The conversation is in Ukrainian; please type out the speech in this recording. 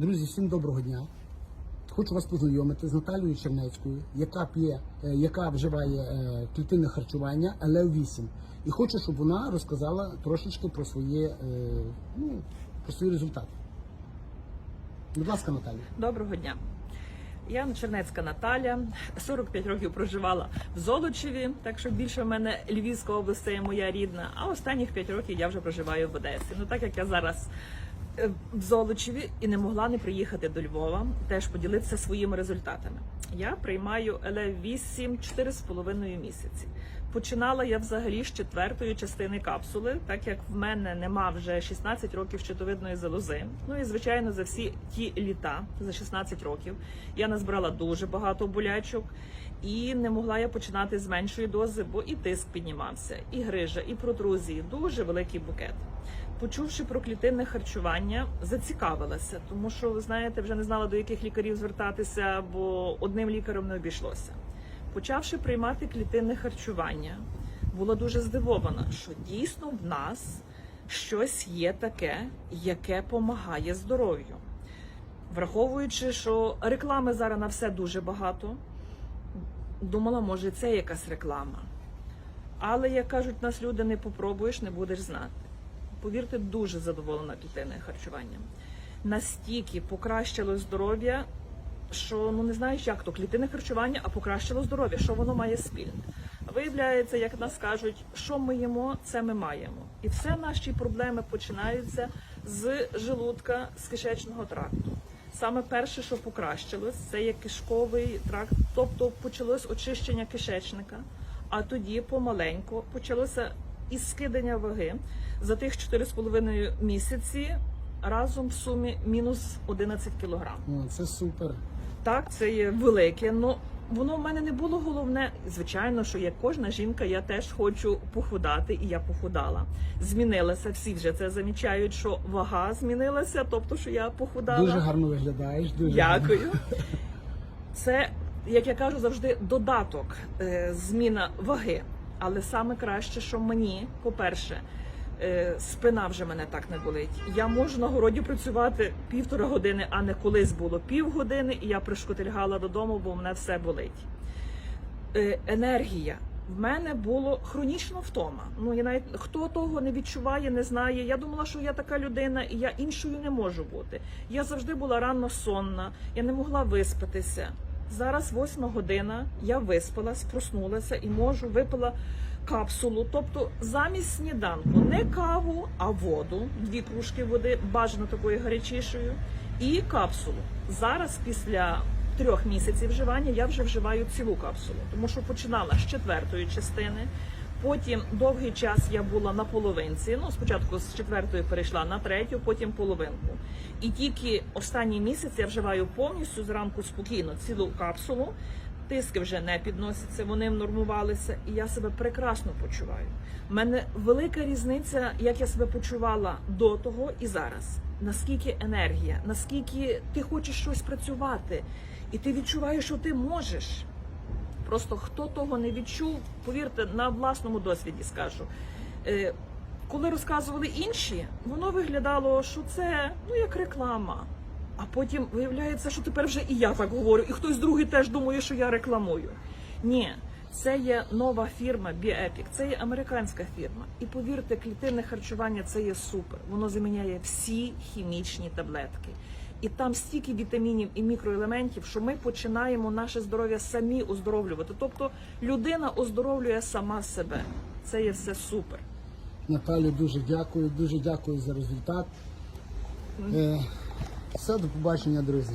Друзі, всім доброго дня. Хочу вас познайомити з Наталією Чернецькою, яка п'є, е, яка вживає е, клітинне харчування ЛЕО-8. І хочу, щоб вона розказала трошечки про свої, е, ну, про свої результати. Будь ласка, Наталія. Доброго дня. Я Чернецька Наталя, 45 років проживала в Золочеві, так що більше в мене Львівська область це моя рідна. А останніх 5 років я вже проживаю в Одесі. Ну так як я зараз в Золочеві і не могла не приїхати до Львова, теж поділитися своїми результатами. Я приймаю ЛЕ-8 4,5 місяці. Починала я взагалі з четвертої частини капсули, так як в мене нема вже 16 років щитовидної залози. Ну і звичайно, за всі ті літа, за 16 років, я назбирала дуже багато болячок, і не могла я починати з меншої дози, бо і тиск піднімався, і грижа, і протрузії. Дуже великий букет. Почувши про клітинне харчування, зацікавилася, тому що ви знаєте, вже не знала до яких лікарів звертатися, бо одним лікарем не обійшлося. Почавши приймати клітинне харчування, була дуже здивована, що дійсно в нас щось є таке, яке допомагає здоров'ю. Враховуючи, що реклами зараз на все дуже багато, думала, може, це якась реклама. Але, як кажуть, нас люди не попробуєш, не будеш знати. Повірте, дуже задоволена клітинним харчуванням. Настільки покращило здоров'я, що ну не знаєш, як то клітинне харчування, а покращило здоров'я. Що воно має спільне? Виявляється, як нас кажуть, що ми їмо, це ми маємо. І все наші проблеми починаються з желудка, з кишечного тракту. Саме перше, що покращилось, це є кишковий тракт, тобто почалось очищення кишечника, а тоді помаленьку почалося із скидання ваги за тих 4,5 місяці разом в сумі мінус 11 кілограм. Це супер. Так, це є велике. Ну воно в мене не було головне. Звичайно, що як кожна жінка, я теж хочу похудати, і я похудала. Змінилася. Всі вже це замічають, що вага змінилася, тобто, що я похудала. Дуже гарно виглядаєш. Дуже гарно. Дякую. Це, як я кажу, завжди додаток, е, зміна ваги. Але саме краще, що мені, по-перше, спина вже мене так не болить. Я можу на городі працювати півтора години, а не колись було півгодини, і я пришкотильгала додому, бо мене все болить. Е, енергія. В мене було хронічно втома. Ну я навіть хто того не відчуває, не знає. Я думала, що я така людина, і я іншою не можу бути. Я завжди була рано сонна, я не могла виспатися. Зараз восьма година. Я виспалась, проснулася і можу випила капсулу. Тобто замість сніданку не каву, а воду, дві кружки води, бажано такою гарячішою, і капсулу. Зараз після трьох місяців вживання я вже вживаю цілу капсулу, тому що починала з четвертої частини. Потім довгий час я була на половинці. Ну, спочатку з четвертої перейшла на третю, потім половинку. І тільки останній місяць я вживаю повністю зранку спокійно цілу капсулу. Тиски вже не підносяться, вони нормувалися, і я себе прекрасно почуваю. У мене велика різниця, як я себе почувала до того і зараз. Наскільки енергія, наскільки ти хочеш щось працювати, і ти відчуваєш, що ти можеш. Просто хто того не відчув, повірте, на власному досвіді скажу. Е, коли розказували інші, воно виглядало, що це ну як реклама. А потім виявляється, що тепер вже і я так говорю, і хтось другий теж думає, що я рекламую. Ні, це є нова фірма BioEpic, це є американська фірма. І повірте, клітинне харчування це є супер. Воно заміняє всі хімічні таблетки. І там стільки вітамінів і мікроелементів, що ми починаємо наше здоров'я самі оздоровлювати. Тобто людина оздоровлює сама себе. Це є все супер. Наталю, дуже дякую, дуже дякую за результат. Е, все, до побачення, друзі.